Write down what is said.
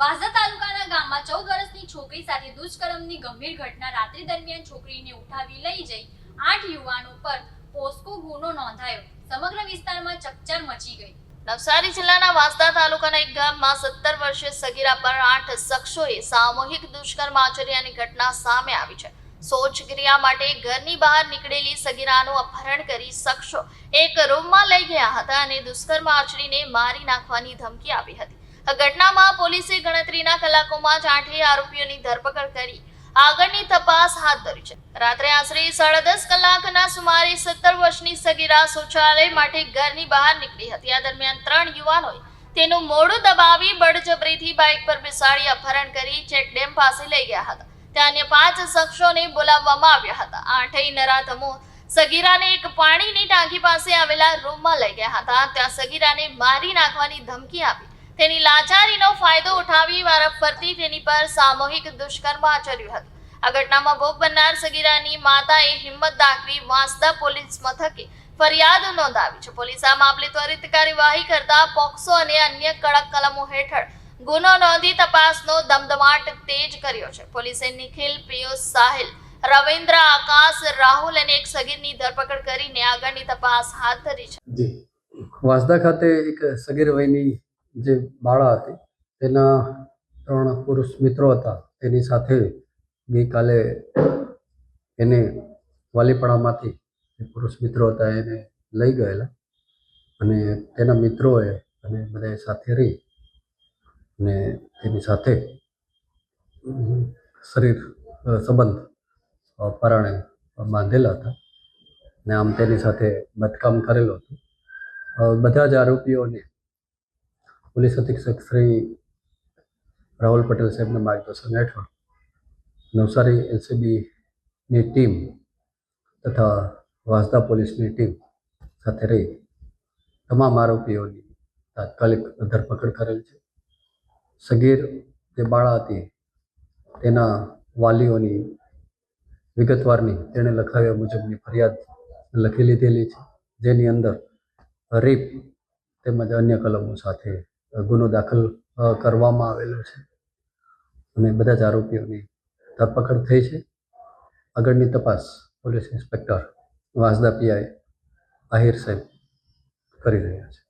વાંસદા તાલુકાના ગામમાં ચૌદ વર્ષની છોકરી સાથે દુષ્કર્મની ગંભીર ઘટના રાત્રિ દરમિયાન છોકરીને ઉઠાવી લઈ જઈ આઠ યુવાનો પર પોસ્કો ગુનો નોંધાયો. સમગ્ર વિસ્તારમાં ચકચાર મચી ગઈ. નવસારી જિલ્લાના વાંસદા તાલુકાના એક ગામમાં સત્તર વર્ષીય સગીરા પર આઠ શખ્સોએ સામૂહિક દુષ્કર્મ આચર્યાની ઘટના સામે આવી છે. શોચક્રિયા માટે ઘરની બહાર નીકળેલી સગીરાનું અપહરણ કરી શખ્સો એક રૂમમાં લઈ ગયા હતા અને દુષ્કર્મ આચરીને મારી નાખવાની ધમકી આપી હતી. ઘટનામાં પોલીસે ગણતરીના કલાકોમાં જ આઠેય આરોપીઓની ધરપકડ કરી આગળની તપાસ હાથ ધરી છે. રાત્રે આશરે સાડા દસ કલાકના સુમારે સત્તર વર્ષની સગીરા શૌચાલય માટે ઘરની બહાર નીકળી હતી. આ દરમિયાન ત્રણ યુવાનોએ તેનું મોડું દબાવી બળજબરીથી બાઇક પર બેસાડી અપહરણ કરી ચેકડેમ પાસે લઈ ગયા હતા. ત્યાં અન્ય પાંચ શખ્સોને બોલાવવામાં આવ્યા હતા. આઠેય નરાધમો સગીરાને એક પાણીની ટાંકી પાસે આવેલા રૂમમાં લઈ ગયા હતા. ત્યાં સગીરાને મારી નાખવાની ધમકી આપી તેની લાચારીનો ફાયદો ઉઠાવી વારંફરતી તેની પર સામૂહિક દુષ્કર્મ આચર્યું હતું. આ ઘટનામાં ભોગ બનનાર સગીરાની માતાએ હિંમત દાખવી વાંસદા પોલીસ મથકે ફરિયાદ નોંધાવી છે. પોલીસ આ મામલે ત્વરિત કાર્યવાહી કરતા પોક્સો અને અન્ય કડક કલમો હેઠળ ગુનો નોંધી તપાસનો ધમધમાટ તેજ કર્યો છે. પોલીસે નિખિલ, પિયુષ, સાહિલ, રવિન્દ્ર, આકાશ, રાહુલ અને એક સગીરની ધરપકડ કરીને આગળની તપાસ હાથ ધરી છે. વાંસદા ખાતે એક સગીર વયની જે બાળા હતી, તેના ત્રણ પુરુષ મિત્રો હતા. તેની સાથે ગઈકાલે એને વાલીપણામાંથી જે પુરુષ મિત્રો હતા એને લઈ ગયેલા અને તેના મિત્રોએ અને બધાએ સાથે રહી અને તેની સાથે શરીર સંબંધ પરાણે બાંધેલા હતા ને આમ તેની સાથે બદકામ કરેલું હતું. બધા જ આરોપીઓને પોલીસ અધિક્ષક શ્રી રાહુલ પટેલ સાહેબના માર્ગદર્શન હેઠળ નવસારી એલસીબીની ટીમ તથા વાંસદા પોલીસની ટીમ સાથે રહી તમામ આરોપીઓની તાત્કાલિક ધરપકડ કરેલ છે. સગીર જે બાળા હતી તેના વાલીઓની વિગતવારની તેણે લખાવ્યા મુજબની ફરિયાદ લખી લીધેલી છે. જેની અંદર રેપ તેમજ અન્ય કલમો સાથે ગુનો દાખલ કરવામાં આવેલો છે. અને બધા જ આરોપીઓની ધરપકડ થઈ છે. આગળની તપાસ police inspector Vansda PI Ahir સાહેબ કરી રહ્યા છે.